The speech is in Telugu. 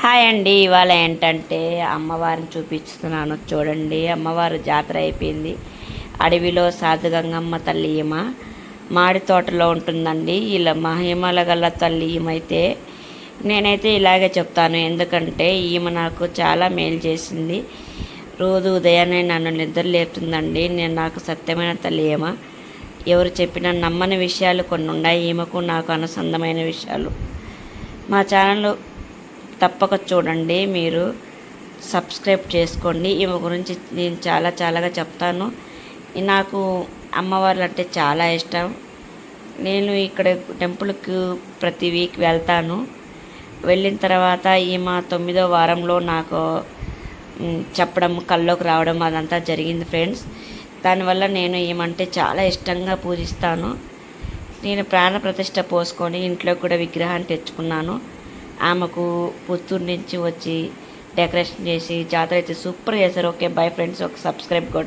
హాయ్ అండి ఇవాళ ఏంటంటే అమ్మవారిని చూపిస్తున్నాను చూడండి. అమ్మవారు జాతర అయిపోయింది. అడవిలో సాధుగంగమ్మ తల్లి ఈమ మాడి తోటలో ఉంటుందండి. ఇలా మహిమల గల తల్లి ఈమైతే నేనైతే ఇలాగే చెప్తాను. ఎందుకంటే ఈమె నాకు చాలా మేలు చేసింది. రోజు ఉదయాన్నే నన్ను నిద్ర లేపుతుందండి. నేను నాకు సత్యమైన తల్లి ఈమ ఎవరు చెప్పినా నమ్మని విషయాలు కొన్ని ఉన్నాయి. ఈమెకు నాకు అనుసంధమైన విషయాలు. మా ఛానల్ తప్పక చూడండి మీరు సబ్స్క్రైబ్ చేసుకోండి. ఈమె గురించి నేను చాలా చాలాగా చెప్తాను. నాకు అమ్మవార్లు అంటే చాలా ఇష్టం. నేను ఇక్కడ టెంపుల్కి ప్రతి వీక్ వెళ్తాను. వెళ్ళిన తర్వాత ఈమె తొమ్మిదో వారంలో నాకు చెప్పడం కల్లోకి రావడం అదంతా జరిగింది ఫ్రెండ్స్. దానివల్ల నేను ఏమంటే చాలా ఇష్టంగా పూజిస్తాను. నేను ప్రాణ ప్రతిష్ట పోసుకొని ఇంట్లో కూడా విగ్రహాన్ని తెచ్చుకున్నాను. ఆమెకు పుత్తూరు నుంచి వచ్చి డెకరేషన్ చేసి జాతర అయితే సూపర్ చేశారు. Okay bye friends. ఒక సబ్స్క్రైబ్ కొట్టండి